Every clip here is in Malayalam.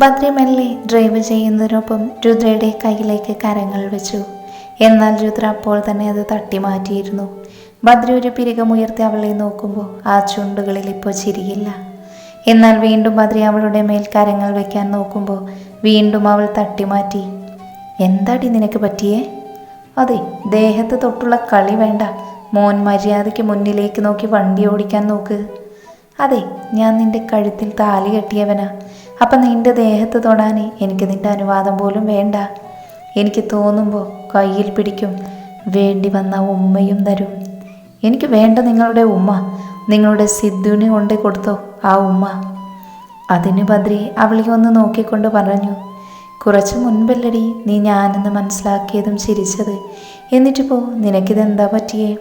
ബദ്രി മെല്ലെ ഡ്രൈവ് ചെയ്യുന്നതിനൊപ്പം രുദ്രയുടെ കയ്യിലേക്ക് കരങ്ങൾ വെച്ചു. എന്നാൽ രുദ്ര അപ്പോൾ തന്നെ അത് തട്ടി മാറ്റിയിരുന്നു ബദ്രി ഒരു പിരികമുയർത്തി അവളെ നോക്കുമ്പോൾ ആ ചുണ്ടുകളിൽ ഇപ്പോൾ ചിരിയില്ല. എന്നാൽ വീണ്ടും ബദ്രി അവളുടെ മേൽ കരങ്ങൾ വെക്കാൻ നോക്കുമ്പോൾ വീണ്ടും അവൾ തട്ടിമാറ്റി എന്താടി നിനക്ക് പറ്റിയേ? അതെ ദേഹത്ത് തൊട്ടുള്ള കളി വേണ്ട. മോൻ മര്യാദയ്ക്ക് മുന്നിലേക്ക് നോക്കി വണ്ടി ഓടിക്കാൻ നോക്ക്. അതെ ഞാൻ നിന്റെ കഴുത്തിൽ താലി കെട്ടിയവനാ. അപ്പം നിന്റെ ദേഹത്ത് തൊടാൻ എനിക്ക് നിന്റെ അനുവാദം പോലും വേണ്ട. എനിക്ക് തോന്നുമ്പോൾ കയ്യിൽ പിടിക്കും. വേണ്ടി വന്ന ഉമ്മയും തരും. എനിക്ക് വേണ്ട നിങ്ങളുടെ ഉമ്മ. നിങ്ങളുടെ സിദ്ധുവിന് കൊണ്ട് കൊടുത്തോ ആ ഉമ്മ. അതിന് ബദ്രി അവളെ ഒന്ന് നോക്കിക്കൊണ്ട് പറഞ്ഞു കുറച്ച് മുൻപല്ലടി നീ ഞാനെന്ന് മനസ്സിലാക്കിയതും ചിരിച്ചത്. എന്നിട്ടിപ്പോൾ നിനക്കിതെന്താ പറ്റിയേ?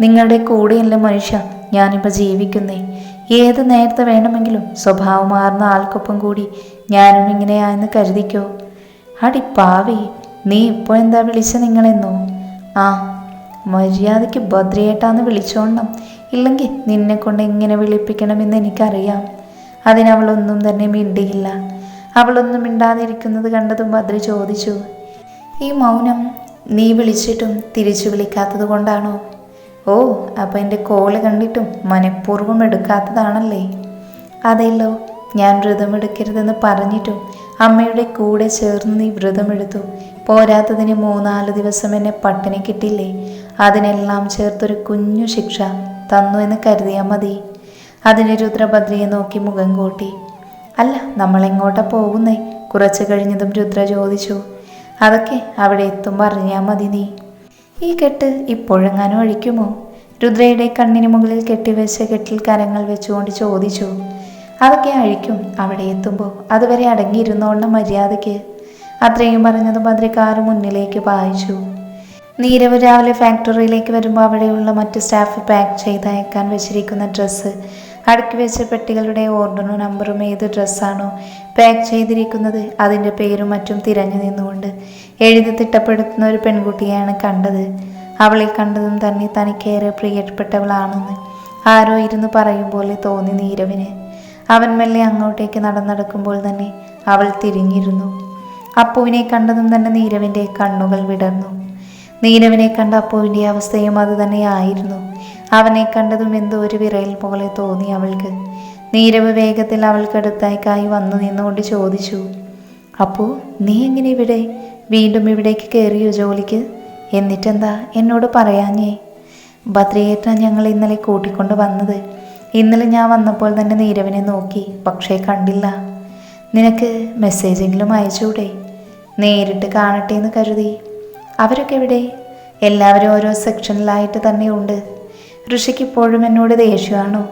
നിങ്ങളുടെ കൂടെയല്ല മനുഷ്യ. ഞാനിപ്പോൾ ജീവിക്കുന്നേ. ഏത് നേരത്തെ വേണമെങ്കിലും സ്വഭാവമാർന്ന ആൾക്കൊപ്പം കൂടി ഞാനും ഇങ്ങനെയായെന്ന് കരുതിക്കോ? അടി പാവി നീ ഇപ്പോൾ എന്താ വിളിച്ച നിങ്ങളെന്നോ? ആ മര്യാദയ്ക്ക് ഭദ്രയേട്ടാന്ന് വിളിച്ചോണം. ഇല്ലെങ്കിൽ നിന്നെ കൊണ്ട് എങ്ങനെ വിളിപ്പിക്കണമെന്ന് എനിക്കറിയാം. അതിനവളൊന്നും തന്നെ മിണ്ടിയില്ല. അവളൊന്നും മിണ്ടാതിരിക്കുന്നത് കണ്ടതും ഭദ്ര ചോദിച്ചു. ഈ മൗനം നീ വിളിച്ചിട്ടും തിരിച്ചു വിളിക്കാത്തത് കൊണ്ടാണോ? ഓ അപ്പം എന്റെ കോൾ കണ്ടിട്ടും മനഃപൂർവം എടുക്കാത്തതാണല്ലേ? അതെല്ലോ ഞാൻ വ്രതമെടുക്കരുതെന്ന് പറഞ്ഞിട്ടും അമ്മയുടെ കൂടെ ചേർന്ന് നീ വ്രതമെടുത്തു. പോരാത്തതിന് മൂന്നാൽ ദിവസം എന്നെ പട്ടിണി കിട്ടില്ലേ? അതിനെല്ലാം ചേർത്തൊരു കുഞ്ഞു ശിക്ഷ തന്നു എന്ന് കരുതിയാൽ മതി. അതിന് രുദ്രഭദ്രയെ നോക്കി മുഖം കൂട്ടി. അല്ല നമ്മളെങ്ങോട്ടാ പോകുന്നേ? കുറച്ച് കഴിഞ്ഞതും രുദ്ര ചോദിച്ചു. അതൊക്കെ അവിടെ എത്തുമ്പോൾ അറിഞ്ഞാൽ മതി നീ. ഈ കെട്ട് ഇപ്പോഴെങ്ങാനും അഴിക്കുമോ രുദ്രയുടെ കണ്ണിന് മുകളിൽ കെട്ടിവെച്ച കെട്ടിൽ കരങ്ങൾ വെച്ചുകൊണ്ട് ചോദിച്ചു. അതൊക്കെ അഴിക്കും. അവിടെ എത്തുമ്പോൾ അതുവരെ അടങ്ങിയിരുന്നോണ്ട മര്യാദയ്ക്ക്. അത്രയും പറഞ്ഞത് മന്ത്രിക്കാർ മുന്നിലേക്ക് പായിച്ചു. നീരവ് രാവിലെ ഫാക്ടറിയിലേക്ക് വരുമ്പോൾ അവിടെയുള്ള മറ്റ് സ്റ്റാഫ് പാക്ക് ചെയ്ത് അയക്കാൻ വെച്ചിരിക്കുന്ന ഡ്രസ്സ് അടുക്കി വെച്ച പെട്ടികളുടെ ഓർഡറും നമ്പറും ഏത് ഡ്രസ്സാണോ പാക്ക് ചെയ്തിരിക്കുന്നത് അതിന്റെ പേരും മറ്റും തിരഞ്ഞു നിന്നുകൊണ്ട് എഴുതി തിട്ടപ്പെടുത്തുന്ന ഒരു പെൺകുട്ടിയാണ് കണ്ടത്. അവളെ കണ്ടതും തന്നെ തനിക്കേറെ പ്രിയപ്പെട്ടവളാണെന്ന് ആരോ ഇരുന്ന് പറയും പോലെ തോന്നി നീരവിന്. അവൻ മെല്ലെ അങ്ങോട്ടേക്ക് നടന്നടക്കുമ്പോൾ തന്നെ അവൾ തിരിഞ്ഞിരുന്നു. അപ്പുവിനെ കണ്ടതും തന്നെ നീരവിന്റെ കണ്ണുകൾ വിടർന്നു. നീരവിനെ കണ്ട അപ്പുവിന്റെ അവസ്ഥയും അത് തന്നെയായിരുന്നു. അവനെ കണ്ടതും എന്തോ ഒരു വിറയൽ പോലെ തോന്നി അവൾക്ക്. നീരവ് വേഗത്തിൽ അവൾക്കടുത്തേക്കായി വന്നു നിന്നുകൊണ്ട് ചോദിച്ചു അപ്പോൾ നീ എങ്ങനെ ഇവിടെ? വീണ്ടും ഇവിടേക്ക് കയറിയോ ജോലിക്ക്? എന്നിട്ടെന്താ എന്നോട് പറയാഞ്ഞേ? ഭദ്രയേറ്റ ഞങ്ങൾ ഇന്നലെ കൂട്ടിക്കൊണ്ട് വന്നത്. ഇന്നലെ ഞാൻ വന്നപ്പോൾ തന്നെ നീരവിനെ നോക്കി പക്ഷേ കണ്ടില്ല. നിനക്ക് മെസ്സേജെങ്കിലും അയച്ചൂടെ നേരിട്ട് കാണട്ടെ എന്ന് കരുതി. അവരൊക്കെ എവിടെ? എല്ലാവരും ഓരോ സെക്ഷനിലായിട്ട് തന്നെ ഉണ്ട് ഋഷിക്ക് ഇപ്പോഴും എന്നോട് ദേഷ്യമാണോ?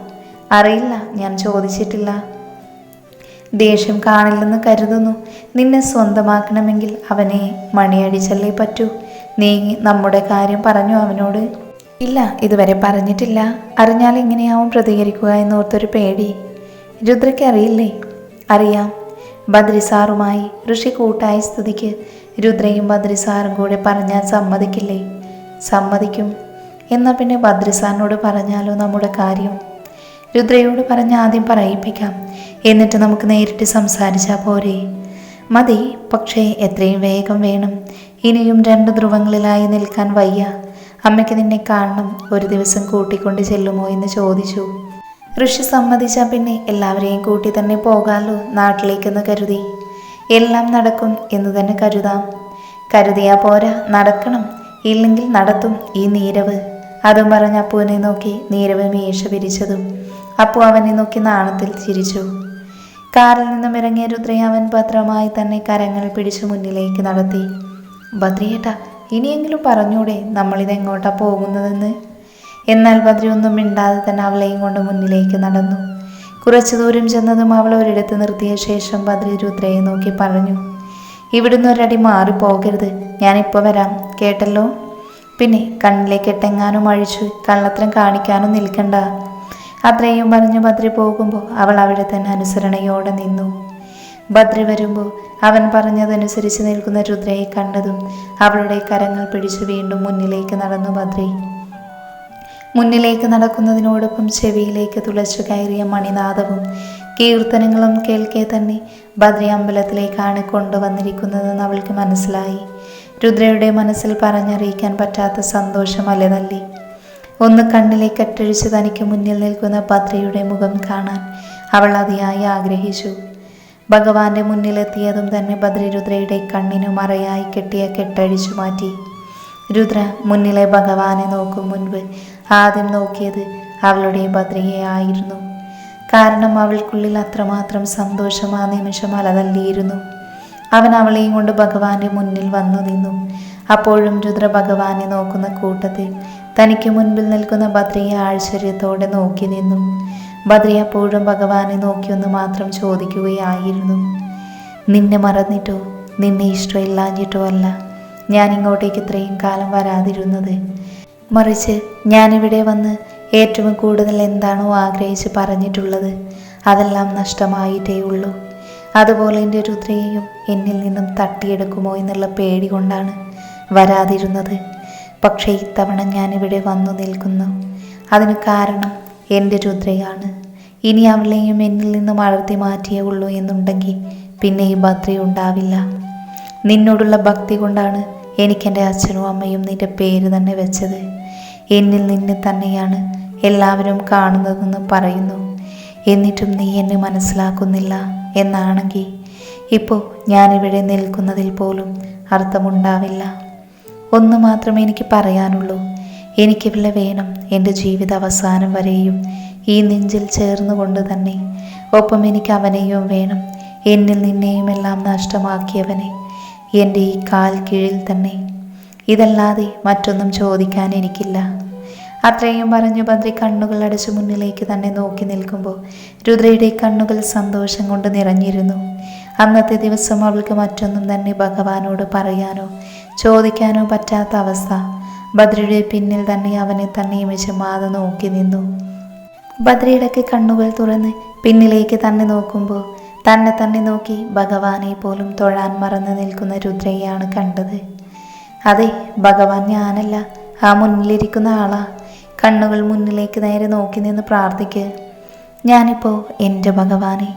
അറിയില്ല ഞാൻ ചോദിച്ചിട്ടില്ല. ദേഷ്യം കാണില്ലെന്ന് കരുതുന്നു. നിന്നെ സ്വന്തമാക്കണമെങ്കിൽ അവനെ മണിയടിച്ചല്ലേ പറ്റൂ? നീ നമ്മുടെ കാര്യം പറഞ്ഞു അവനോട്. ഇല്ല ഇതുവരെ പറഞ്ഞിട്ടില്ല. അറിഞ്ഞാൽ എങ്ങനെയാവും പ്രതികരിക്കുക എന്നോർത്തൊരു പേടി. രുദ്രയ്ക്ക് അറിയില്ലേ? അറിയാം. ബദ്രിസാറുമായി ഋഷി കൂട്ടായ സ്ഥിതിക്ക് രുദ്രയും ബദ്രിസാറും കൂടെ പറഞ്ഞാൽ സമ്മതിക്കില്ലേ? സമ്മതിക്കും. എന്നാൽ പിന്നെ ബദ്രിസാറിനോട് പറഞ്ഞാലോ നമ്മുടെ കാര്യം? രുദ്രയോട് പറഞ്ഞ് ആദ്യം പറയിപ്പിക്കാം. എന്നിട്ട് നമുക്ക് നേരിട്ട് സംസാരിച്ചാൽ പോരെ. മതി പക്ഷേ എത്രയും വേഗം വേണം. ഇനിയും രണ്ട് ധ്രുവങ്ങളിലായി നിൽക്കാൻ വയ്യ. അമ്മയ്ക്ക് നിന്നെ കാണണം. ഒരു ദിവസം കൂട്ടിക്കൊണ്ട് ചെല്ലുമോ എന്ന് ചോദിച്ചു. ഋഷി സമ്മതിച്ചാൽ പിന്നെ എല്ലാവരെയും കൂട്ടി തന്നെ പോകാമല്ലോ നാട്ടിലേക്കെന്ന് കരുതി. എല്ലാം നടക്കും എന്ന് തന്നെ കരുതാം. കരുതിയാ പോരാ നടക്കണം. ഇല്ലെങ്കിൽ നടത്തും ഈ നീരവ്. അതും പറഞ്ഞ അപ്പുവിനെ നോക്കി നീരവ് മീശ പിരിച്ചതും. അപ്പു അവനെ നോക്കി നാണത്തിൽ ചിരിച്ചു. കാറിൽ നിന്നും ഇറങ്ങിയ രുദ്രയെ അവൻ ഭദ്രമായി തന്നെ കരങ്ങൾ പിടിച്ചു മുന്നിലേക്ക് നടത്തി. ഭദ്രയേട്ട ഇനിയെങ്കിലും പറഞ്ഞൂടെ നമ്മളിതെങ്ങോട്ടാ പോകുന്നതെന്ന്? എന്നാൽ ഭദ്രയൊന്നും മിണ്ടാതെ തന്നെ അവളെയും കൊണ്ട് മുന്നിലേക്ക് നടന്നു. കുറച്ചു ദൂരം ചെന്നതും അവൾ ഒരിടത്ത് നിർത്തിയ ശേഷം ബദ്രി രുദ്രയെ നോക്കി പറഞ്ഞു ഇവിടുന്ന് ഒരടി മാറി മാറിപ്പോകരുത് ഞാനിപ്പോൾ വരാം. കേട്ടല്ലോ? പിന്നെ കണ്ണിലേക്ക് എട്ടെങ്ങാനും അഴിച്ചു കള്ളത്തരം കാണിക്കാനും നിൽക്കണ്ട. അത്രയും പറഞ്ഞു ബദ്രി പോകുമ്പോൾ അവൾ അവിടെ തന്നെ അനുസരണയോടെ നിന്നു. ബദ്രി വരുമ്പോൾ അവൻ പറഞ്ഞതനുസരിച്ച് നിൽക്കുന്ന രുദ്രയെ കണ്ടതും അവളുടെ കരങ്ങൾ പിടിച്ചു വീണ്ടും മുന്നിലേക്ക് നടന്നു ബദ്രി മുന്നിലേക്ക് നടക്കുന്നതിനോടൊപ്പം ചെവിയിലേക്ക് തുളച്ചു കയറിയ മണിനാദവും കീർത്തനങ്ങളും കേൾക്കെ തന്നെ ബദ്രി അമ്പലത്തിലേക്കാണ് കൊണ്ടുവന്നിരിക്കുന്നതെന്ന് അവൾക്ക് മനസ്സിലായി. രുദ്രയുടെ മനസ്സിൽ പറഞ്ഞറിയിക്കാൻ പറ്റാത്ത സന്തോഷമല്ലേ തല്ലി. ഒന്ന് കണ്ണിലേക്ക് കെട്ടഴിച്ച് തനിക്ക് മുന്നിൽ നിൽക്കുന്ന ഭദ്രയുടെ മുഖം കാണാൻ അവൾ അതിയായി ആഗ്രഹിച്ചു. ഭഗവാന്റെ മുന്നിലെത്തിയതും തന്നെ ഭദ്രി രുദ്രയുടെ കണ്ണിനു മറയായി കെട്ടിയ കെട്ടഴിച്ചു മാറ്റി. രുദ്ര മുന്നിലെ ഭഗവാനെ നോക്കും മുൻപ് ആദ്യം നോക്കിയത് അവളുടെ ഭദ്രയായിരുന്നു കാരണം അവൾക്കുള്ളിൽ അത്രമാത്രം സന്തോഷം ആ നിമിഷം അലതല്ലിയിരുന്നു. അവൻ അവളെയും കൊണ്ട് ഭഗവാന്റെ മുന്നിൽ വന്നു നിന്നു. അപ്പോഴും രുദ്ര ഭഗവാനെ നോക്കുന്ന കൂട്ടത്തിൽ തനിക്ക് മുൻപിൽ നിൽക്കുന്ന ഭദ്രയെ ആശ്ചര്യത്തോടെ നോക്കി നിന്നു. ഭദ്ര അപ്പോഴും ഭഗവാനെ നോക്കിയൊന്ന് മാത്രം ചോദിക്കുകയായിരുന്നു. നിന്നെ മറന്നിട്ടോ? നിന്നെ ഇഷ്ടമില്ലാഞ്ഞിട്ടോ അല്ല. ഞാൻ ഇങ്ങോട്ടേക്ക് ഇത്രയും കാലം വരാതിരുന്നത്. മറിച്ച് ഞാനിവിടെ വന്ന് ഏറ്റവും കൂടുതൽ എന്താണോ ആഗ്രഹിച്ച് പറഞ്ഞിട്ടുള്ളത് അതെല്ലാം നഷ്ടമായിട്ടേ ഉള്ളൂ അതുപോലെ എന്റെ രുദ്രയെയും എന്നിൽ നിന്നും തട്ടിയെടുക്കുമോ എന്നുള്ള പേടി കൊണ്ടാണ് വരാതിരുന്നത്. പക്ഷേ ഇത്തവണ ഞാനിവിടെ വന്നു നിൽക്കുന്നു. അതിന് കാരണം എന്റെ രുദ്രയാണ് ഇനി അവളെയും എന്നിൽ നിന്നും അടർത്തി മാറ്റിയേ ഉള്ളൂ എന്നുണ്ടെങ്കിൽ പിന്നെ ഈ ഭദ്രയുണ്ടാവില്ല നിന്നോടുള്ള ഭക്തി കൊണ്ടാണ് എനിക്കെന്റെ അച്ഛനും അമ്മയും നിന്റെ പേര് തന്നെ വെച്ചത്. എന്നിൽ നിന്ന് തന്നെയാണ് എല്ലാവരും കാണുന്നതെന്ന് പറയുന്നു. എന്നിട്ടും നീ എന്നെ മനസ്സിലാക്കുന്നില്ല എന്നാണെങ്കിൽ ഇപ്പോൾ ഞാനിവിടെ നിൽക്കുന്നതിൽ പോലും അർത്ഥമുണ്ടാവില്ല. ഒന്ന് മാത്രമേ എനിക്ക് പറയാനുള്ളൂ. എനിക്കിവിടെ വേണം എന്റെ ജീവിത അവസാനം വരെയും ഈ നെഞ്ചിൽ ചേർന്നുകൊണ്ട് തന്നെ. ഒപ്പം എനിക്ക് അവനെയും വേണം. എന്നിൽ നിന്നെയും എല്ലാം നഷ്ടമാക്കിയവനെ എന്റെ ഈ കാൽ കീഴിൽ തന്നെ. ഇതല്ലാതെ മറ്റൊന്നും ചോദിക്കാൻ എനിക്കില്ല. അത്രയും പറഞ്ഞു ബദ്രി കണ്ണുകൾ അടച്ചു മുന്നിലേക്ക് തന്നെ നോക്കി നിൽക്കുമ്പോൾ രുദ്രയുടെ കണ്ണുകൾ സന്തോഷം കൊണ്ട് നിറഞ്ഞിരുന്നു. അന്നത്തെ ദിവസം അവൾക്ക് മറ്റൊന്നും തന്നെ ഭഗവാനോട് പറയാനോ ചോദിക്കാനോ പറ്റാത്ത അവസ്ഥ. ബദ്രിയുടെ പിന്നിൽ തന്നെ അവനെ തന്നെ വിഷമാതെ നോക്കി നിന്നു. ബദ്രിയിടയ്ക്ക് കണ്ണുകൾ തുറന്ന് പിന്നിലേക്ക് തന്നെ നോക്കുമ്പോൾ തന്നെ തന്നെ നോക്കി ഭഗവാനെ പോലും തൊഴാൻ മറന്നു നിൽക്കുന്ന രുദ്രയെയാണ് കണ്ടത്. അതെ ഭഗവാൻ ഞാനല്ല ആ മുന്നിലിരിക്കുന്ന ആളാ. കണ്ണുകൾ മുന്നിലേക്ക് നേരെ നോക്കി നിന്ന് പ്രാർത്ഥിക്ക്. ഞാനിപ്പോൾ എന്റെ ഭഗവാനെ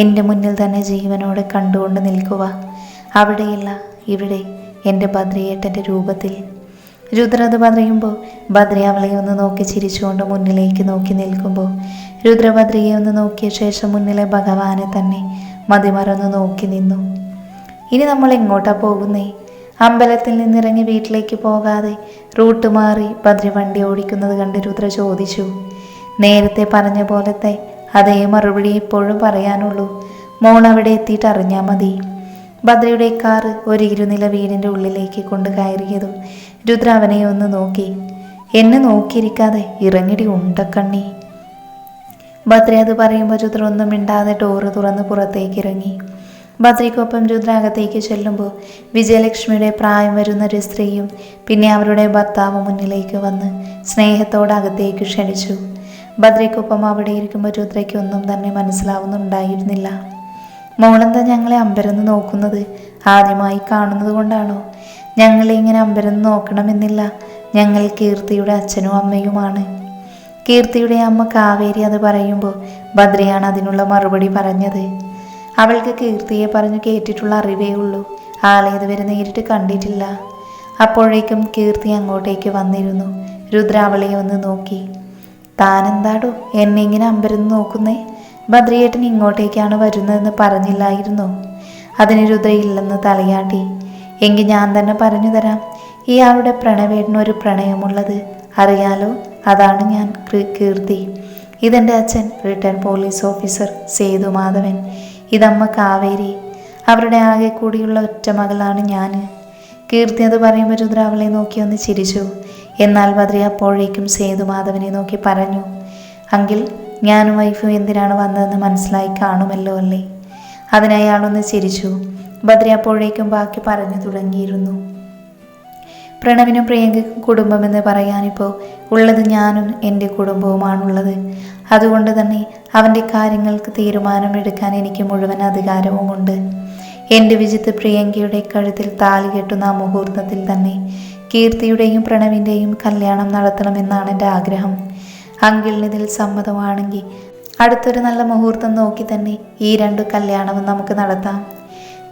എന്റെ മുന്നിൽ തന്നെ ജീവനോടെ കണ്ടുകൊണ്ട് നിൽക്കുക. അവിടെയല്ല ഇവിടെ എന്റെ ഭദ്രയേട്ടന്റെ രൂപത്തിൽ. രുദ്രത് പറയുമ്പോൾ ഭദ്ര അവളെ ഒന്ന് നോക്കി ചിരിച്ചുകൊണ്ട് മുന്നിലേക്ക് നോക്കി നിൽക്കുമ്പോൾ രുദ്രഭദ്രയെ ഒന്ന് നോക്കിയ ശേഷം മുന്നിലെ ഭഗവാനെ തന്നെ മതിമറന്ന് നോക്കി നിന്നു. ഇനി നമ്മൾ എങ്ങോട്ടാണ് പോകുന്നേ? അമ്പലത്തിൽ നിന്നിറങ്ങി വീട്ടിലേക്ക് പോകാതെ റൂട്ട് മാറി ബദ്രി വണ്ടി ഓടിക്കുന്നത് കണ്ട് രുദ്ര ചോദിച്ചു നേരത്തെ പറഞ്ഞ പോലത്തെ അതേ മറുപടി ഇപ്പോഴും പറയാനുള്ളൂ. മോൾ അവിടെ എത്തിയിട്ട് അറിഞ്ഞാൽ മതി. ഭദ്രയുടെ കാറ് ഒരു ഇരുനില വീടിന്റെ ഉള്ളിലേക്ക് കൊണ്ട് കയറിയതും രുദ്ര അവനെ ഒന്ന് നോക്കി എന്നെ നോക്കിയിരിക്കാതെ ഇറങ്ങിടി ഉണ്ടക്കണ്ണി. ഭദ്ര അത് പറയുമ്പോൾ രുദ്ര ഒന്നും മിണ്ടാതെ ഡോറ് തുറന്ന് പുറത്തേക്ക് ഇറങ്ങി. ഭദ്രയ്ക്കൊപ്പം രുദ്രാകത്തേക്ക് ചെല്ലുമ്പോൾ വിജയലക്ഷ്മിയുടെ പ്രായം വരുന്ന ഒരു സ്ത്രീയും പിന്നെ അവരുടെ ഭർത്താവ് മുന്നിലേക്ക് വന്ന് സ്നേഹത്തോടെ അകത്തേക്ക് ക്ഷണിച്ചു. ഭദ്രയ്ക്കൊപ്പം അവിടെ ഇരിക്കുമ്പോൾ രുദ്രയ്ക്ക് ഒന്നും തന്നെ മനസ്സിലാവുന്നുണ്ടായിരുന്നില്ല. മോളെന്താ ഞങ്ങളെ അമ്പരന്ന് നോക്കുന്നത്? ആദ്യമായി കാണുന്നത് കൊണ്ടാണോ? ഞങ്ങളെ ഇങ്ങനെ അമ്പരന്ന് നോക്കണമെന്നില്ല. ഞങ്ങൾ കീർത്തിയുടെ അച്ഛനും അമ്മയുമാണ്. കീർത്തിയുടെ അമ്മ കാവേരി അത് പറയുമ്പോൾ ഭദ്രയാണ് അതിനുള്ള മറുപടി പറഞ്ഞത്. അവൾക്ക് കീർത്തിയെ പറഞ്ഞു കേട്ടിട്ടുള്ള അറിവേ ഉള്ളൂ. ആളെ ഇതുവരെ നേരിട്ട് കണ്ടിട്ടില്ല. അപ്പോഴേക്കും കീർത്തി അങ്ങോട്ടേക്ക് വന്നിരുന്നു. രുദ്ര അവളെ ഒന്ന് നോക്കി. താനെന്താടോ എന്നെ ഇങ്ങനെ അമ്പരന്ന് നോക്കുന്നേ? ബദ്രിയേട്ടൻ ഇങ്ങോട്ടേക്കാണ് വരുന്നതെന്ന് പറഞ്ഞില്ലായിരുന്നു. അതിന് രുദ്രയില്ലെന്ന് തലയാട്ടി. എങ്കിൽ ഞാൻ തന്നെ പറഞ്ഞു തരാം. ഇയാളുടെ പ്രണവേട്ടന് ഒരു പ്രണയമുള്ളത്. അറിയാലോ അതാണ് ഞാൻ കീർത്തി. ഇതെന്റെ അച്ഛൻ retired police officer Sethu Madhavan ഇതമ്മ Kaveri. അവരുടെ ആകെ കൂടിയുള്ള ഒറ്റ മകളാണ് ഞാൻ കീർത്തി അത് പറയുമ്പോൾ രുദ്ര അവളെ നോക്കി ഒന്ന് ചിരിച്ചു. എന്നാൽ ബദ്രി അപ്പോഴേക്കും സേതുമാധവനെ നോക്കി പറഞ്ഞു അങ്കിൽ ഞാനും വൈഫും എന്തിനാണ് വന്നതെന്ന് മനസ്സിലായി കാണുമല്ലോ അല്ലേ? അതിനയാളൊന്ന് ചിരിച്ചു. ബദ്രി അപ്പോഴേക്കും ബാക്കി പറഞ്ഞു തുടങ്ങിയിരുന്നു. പ്രണവിനും പ്രിയങ്കയ്ക്കും കുടുംബമെന്ന് പറയാനിപ്പോൾ ഉള്ളത് ഞാനും എന്റെ കുടുംബവുമാണുള്ളത്. അതുകൊണ്ട് തന്നെ അവന്റെ കാര്യങ്ങൾക്ക് തീരുമാനമെടുക്കാൻ എനിക്ക് മുഴുവൻ അധികാരവുമുണ്ട്. എന്റെ വിജിത്ത് പ്രിയങ്കയുടെ കഴുത്തിൽ താലി കെട്ടുന്ന ആ മുഹൂർത്തത്തിൽ തന്നെ കീർത്തിയുടെയും പ്രണവിന്റെയും കല്യാണം നടത്തണമെന്നാണ് എന്റെ ആഗ്രഹം. അങ്കിളിന് ഇതിൽ സമ്മതമാണെങ്കിൽ അടുത്തൊരു നല്ല മുഹൂർത്തം നോക്കി തന്നെ ഈ രണ്ട് കല്യാണവും നമുക്ക് നടത്താം.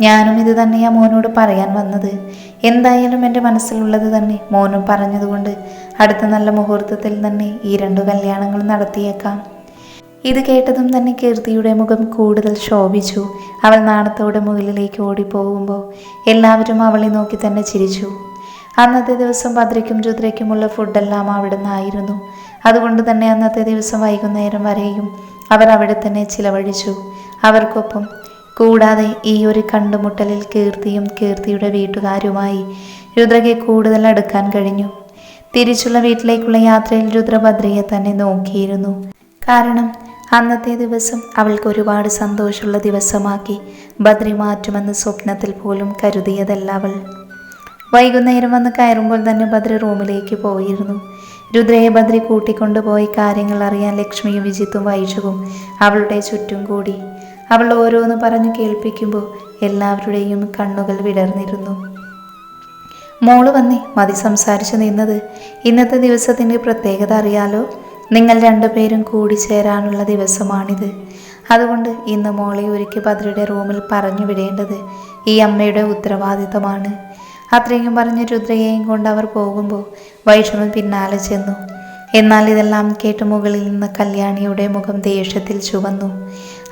ഞാനും ഇത് തന്നെയാ മോനോട് പറയാൻ വന്നത്. എന്തായാലും എന്റെ മനസ്സിലുള്ളത് തന്നെ മോനും പറഞ്ഞതുകൊണ്ട് അടുത്ത നല്ല മുഹൂർത്തത്തിൽ തന്നെ ഈ രണ്ട് കല്യാണങ്ങളും നടത്തിയേക്കാം. ഇത് കേട്ടതും തന്നെ കീർത്തിയുടെ മുഖം കൂടുതൽ ശോഭിച്ചു. അവൾ നാണത്തോടെ മുകളിലേക്ക് ഓടിപ്പോകുമ്പോൾ എല്ലാവരും അവളെ നോക്കി തന്നെ ചിരിച്ചു. അന്നത്തെ ദിവസം ഭദ്രയ്ക്കും രുദ്രയ്ക്കുമുള്ള ഫുഡെല്ലാം അവിടെ നിന്നായിരുന്നു അതുകൊണ്ട് തന്നെ അന്നത്തെ ദിവസം വൈകുന്നേരം വരെയും അവർ അവിടെ തന്നെ ചിലവഴിച്ചു. അവർക്കൊപ്പം കൂടാതെ ഈ ഒരു കണ്ടുമുട്ടലിൽ കീർത്തിയും കീർത്തിയുടെ വീട്ടുകാരുമായി രുദ്രയ്ക്ക് കൂടുതൽ അടുക്കാൻ കഴിഞ്ഞു. തിരിച്ചുള്ള വീട്ടിലേക്കുള്ള യാത്രയിൽ രുദ്രഭദ്രയെ തന്നെ നോക്കിയിരുന്നു. കാരണം അന്നത്തെ ദിവസം അവൾക്ക് ഒരുപാട് സന്തോഷമുള്ള ദിവസമാക്കി. ബദ്രി മാറ്റുമെന്ന് സ്വപ്നത്തിൽ പോലും കരുതിയതല്ല അവൾ. വൈകുന്നേരം വന്ന് കയറുമ്പോൾ തന്നെ ബദ്രി റൂമിലേക്ക് പോയിരുന്നു. രുദ്രയെ ബദ്രി കൂട്ടിക്കൊണ്ടുപോയി കാര്യങ്ങൾ അറിയാൻ ലക്ഷ്മിയും വിജിത്തും വൈഷവും അവളുടെ ചുറ്റും കൂടി. അവൾ ഓരോന്ന് പറഞ്ഞു കേൾപ്പിക്കുമ്പോൾ എല്ലാവരുടെയും കണ്ണുകൾ വിടർന്നിരുന്നു. മോൾ വന്നേ മതി സംസാരിച്ചു നിന്നത്. ഇന്നത്തെ ദിവസത്തിന്റെ പ്രത്യേകത അറിയാലോ? നിങ്ങൾ രണ്ടുപേരും കൂടി ചേരാനുള്ള ദിവസമാണിത്. അതുകൊണ്ട് ഇന്ന് മോളെ ഒരുക്കി ഭദ്രയുടെ റൂമിൽ പറഞ്ഞു വിടേണ്ടത് ഈ അമ്മയുടെ ഉത്തരവാദിത്തമാണ്. അത്രയും പറഞ്ഞ് രുദ്രയെയും കൊണ്ട് അവർ പോകുമ്പോൾ വൈഷ്ണവൻ പിന്നാലെ ചെന്നു. എന്നാൽ ഇതെല്ലാം കേട്ട് മുകളിൽ നിന്ന് കല്യാണിയുടെ മുഖം ദേഷ്യത്തിൽ ചുവന്നു.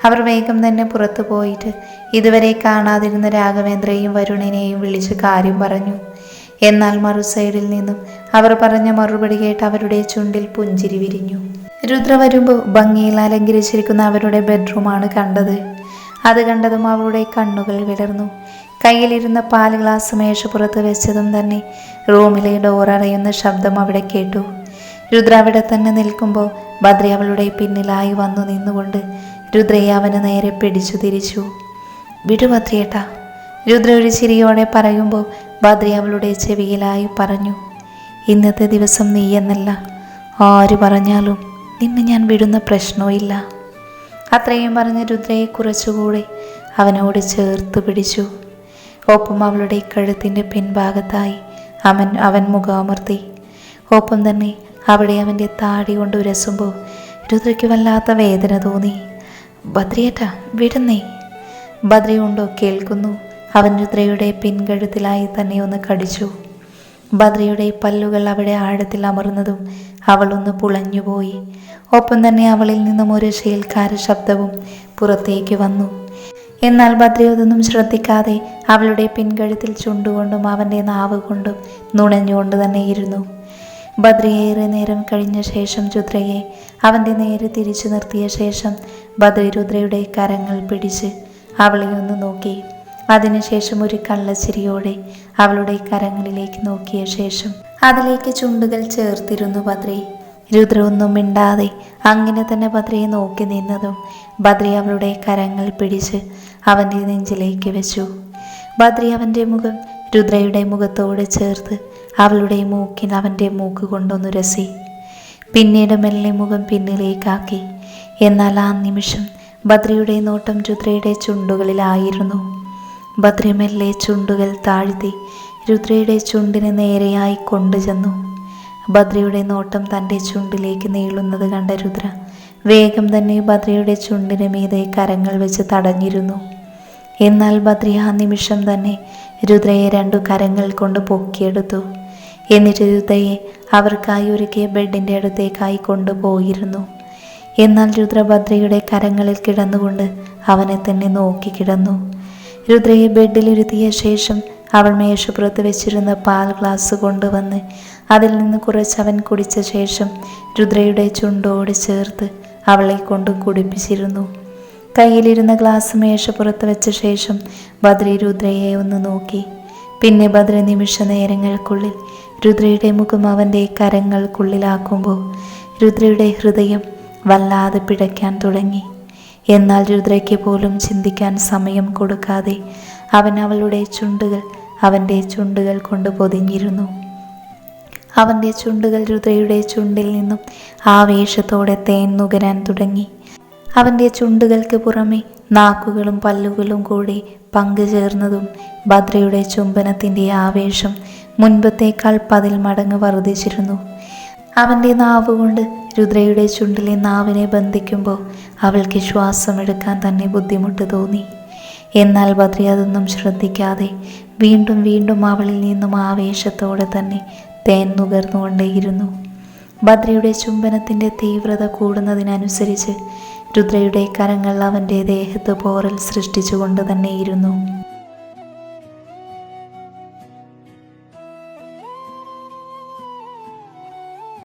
അവർ വേഗം തന്നെ പുറത്തു പോയിട്ട് ഇതുവരെ കാണാതിരുന്ന രാഘവേന്ദ്രയും വരുണിനെയും വിളിച്ച് കാര്യം പറഞ്ഞു. എന്നാൽ മറു സൈഡിൽ നിന്നും അവർ പറഞ്ഞ മറുപടി കേട്ട് അവരുടെ ചുണ്ടിൽ പുഞ്ചിരി വിരിഞ്ഞു. രുദ്ര വരുമ്പോൾ ഭംഗിയിൽ അലങ്കരിച്ചിരിക്കുന്ന അവരുടെ ബെഡ്റൂമാണ് കണ്ടത്. അത് കണ്ടതും അവളുടെ കണ്ണുകൾ വിടർന്നു. കയ്യിലിരുന്ന പാൽ ഗ്ലാസ് മേശപ്പുറത്ത് വെച്ചതും തന്നെ റൂമിലെ ഡോർ അറിയുന്ന ശബ്ദം അവിടെ കേട്ടു. രുദ്ര അവിടെ തന്നെ നിൽക്കുമ്പോൾ ഭദ്ര അവളുടെ പിന്നിലായി വന്നു നിന്നുകൊണ്ട് രുദ്രയെ അവന് നേരെ പിടിച്ചു തിരിച്ചു. വിടു ഭദ്രയേട്ടാ രുദ്ര ഒരു ചിരിയോടെ പറയുമ്പോൾ ഭദ്രി അവളുടെ ചെവിയിലായി പറഞ്ഞു ഇന്നത്തെ ദിവസം നീ എന്നല്ല. ആര് പറഞ്ഞാലും നിന്നെ ഞാൻ വിടുന്ന പ്രശ്നവുമില്ല അത്രയും പറഞ്ഞ രുദ്രയെ കുറച്ചുകൂടെ അവനോട് ചേർത്ത് പിടിച്ചു. ഒപ്പം അവളുടെ കഴുത്തിന്റെ പിൻഭാഗത്തായി അവൻ അവൻ മുഖാമർത്തി. ഒപ്പം തന്നെ അവിടെ അവന്റെ താടി കൊണ്ട് ഉരസുമ്പോൾ രുദ്രയ്ക്ക് വല്ലാത്ത വേദന തോന്നി. ഭദ്രയേട്ട വിടുന്നേ. ഭദ്ര ഉണ്ടോ? കേൾക്കുന്നു. അവൻ രുദ്രയുടെ പിൻകഴുത്തിലായി തന്നെ ഒന്ന് കടിച്ചു. ഭദ്രയുടെ പല്ലുകൾ അവിടെ ആഴത്തിൽ അമർന്നതും അവളൊന്ന് പുളഞ്ഞുപോയി. ഒപ്പം തന്നെ അവളിൽ നിന്നും ഒരു ശീൽക്കാര ശബ്ദവും പുറത്തേക്ക് വന്നു. എന്നാൽ ബദ്രയോതൊന്നും ശ്രദ്ധിക്കാതെ അവളുടെ പിൻകഴുത്തിൽ ചുണ്ടുകൊണ്ടും അവന്റെ നാവ് കൊണ്ടും നുണഞ്ഞുകൊണ്ട് തന്നെ ഇരുന്നു. ഏറെ നേരം കഴിഞ്ഞ ശേഷം രുദ്രയെ അവന്റെ നേരെ തിരിച്ചു നിർത്തിയ ശേഷം ഭദ്ര രുദ്രയുടെ കരങ്ങൾ പിടിച്ച് അവളെ ഒന്ന് നോക്കി. അതിനുശേഷം ഒരു കള്ളച്ചിരിയോടെ അവളുടെ കരങ്ങളിലേക്ക് നോക്കിയ ശേഷം അതിലേക്ക് ചുണ്ടുകൾ ചേർത്തിരുന്നു ഭദ്രേ. രുദ്രമൊന്നും മിണ്ടാതെ അങ്ങനെ തന്നെ ഭദ്രയെ നോക്കി നിന്നതും ഭദ്രി അവളുടെ കരങ്ങൾ പിടിച്ച് അവന്റെ നെഞ്ചിലേക്ക് വെച്ചു. ഭദ്രി അവന്റെ മുഖം രുദ്രയുടെ മുഖത്തോട് ചേർത്ത് അവളുടെ മൂക്കിൽ അവന്റെ മൂക്ക് കൊണ്ടൊന്നു രസി. പിന്നീട് മെല്ലെ മുഖം പിന്നിലേക്കാക്കി. എന്നാൽ ആ നിമിഷം ബദ്രിയുടെ നോട്ടം രുദ്രയുടെ ചുണ്ടുകളിലായിരുന്നു. ബദ്രി മെല്ലെ ചുണ്ടുകൾ താഴ്ത്തി രുദ്രയുടെ ചുണ്ടിന് നേരെയായി കൊണ്ടുചെന്നു ഭദ്രയുടെ നോട്ടം തന്റെ ചുണ്ടിലേക്ക് നീളുന്നത് കണ്ട രുദ്ര വേഗം തന്നെ ഭദ്രയുടെ ചുണ്ടിന് മീതെ കരങ്ങൾ വെച്ച് തടഞ്ഞിരുന്നു. എന്നാൽ ഭദ്രി ആ നിമിഷം തന്നെ രുദ്രയെ രണ്ടു കരങ്ങൾ കൊണ്ട് പൊക്കിയെടുത്തു. എന്നിട്ട് രുദ്രയെ അവർക്കായി ഒരുക്കിയ ബെഡിന്റെ അടുത്തേക്കായി കൊണ്ടുപോയിരുന്നു എന്നാൽ രുദ്രഭദ്രയുടെ കരങ്ങളിൽ കിടന്നുകൊണ്ട് അവനെ തന്നെ നോക്കി കിടന്നു. രുദ്രയെ ബെഡിലിരുത്തിയ ശേഷം അവൾ മേശപ്പുറത്ത് വെച്ചിരുന്ന പാൽ ഗ്ലാസ് കൊണ്ടുവന്ന് അതിൽ നിന്ന് കുറച്ച് അവൻ കുടിച്ച ശേഷം രുദ്രയുടെ ചുണ്ടോട് ചേർത്ത് അവളെ കൊണ്ട് കുടിപ്പിച്ചിരുന്നു. കയ്യിലിരുന്ന ഗ്ലാസ് മേശപ്പുറത്ത് വെച്ച ശേഷം ബദ്രി രുദ്രയെ ഒന്ന് നോക്കി. പിന്നെ ബദ്ര നിമിഷ നേരങ്ങൾക്കുള്ളിൽ രുദ്രയുടെ മുഖം അവന്റെ കരങ്ങൾക്കുള്ളിലാക്കുമ്പോൾ രുദ്രയുടെ ഹൃദയം വല്ലാതെ പിടയ്ക്കാൻ തുടങ്ങി. എന്നാൽ രുദ്രയ്ക്ക് പോലും ചിന്തിക്കാൻ സമയം കൊടുക്കാതെ അവൻ അവളുടെ ചുണ്ടുകൾ അവന്റെ ചുണ്ടുകൾ കൊണ്ട് പൊതിഞ്ഞിരുന്നു. അവന്റെ ചുണ്ടുകൾ രുദ്രയുടെ ചുണ്ടിൽ നിന്നും ആവേശത്തോടെ തേൻ നുകരാൻ തുടങ്ങി. അവന്റെ ചുണ്ടുകൾക്ക് പുറമെ നാക്കുകളും പല്ലുകളും കൂടി പങ്കുചേർന്നതും ഭദ്രയുടെ ചുംബനത്തിന്റെ ആവേശം മുൻപത്തേക്കാൾ പതിൽ മടങ്ങ് വർദ്ധിച്ചിരുന്നു. അവന്റെ നാവുകൊണ്ട് രുദ്രയുടെ ചുണ്ടിലെ നാവിനെ ബന്ധിക്കുമ്പോൾ അവൾക്ക് ശ്വാസമെടുക്കാൻ തന്നെ ബുദ്ധിമുട്ട് തോന്നി. എന്നാൽ ബദ്രി അതൊന്നും ശ്രദ്ധിക്കാതെ വീണ്ടും വീണ്ടും അവളിൽ നിന്നും ആവേശത്തോടെ തന്നെ തേൻ നുകർന്നുകൊണ്ടേയിരുന്നു. ബദ്രിയുടെ ചുംബനത്തിന്റെ തീവ്രത കൂടുന്നതിനനുസരിച്ച് രുദ്രയുടെ കരങ്ങൾ അവന്റെ ദേഹത്ത് പോറൽ സൃഷ്ടിച്ചുകൊണ്ട് തന്നെയിരുന്നു.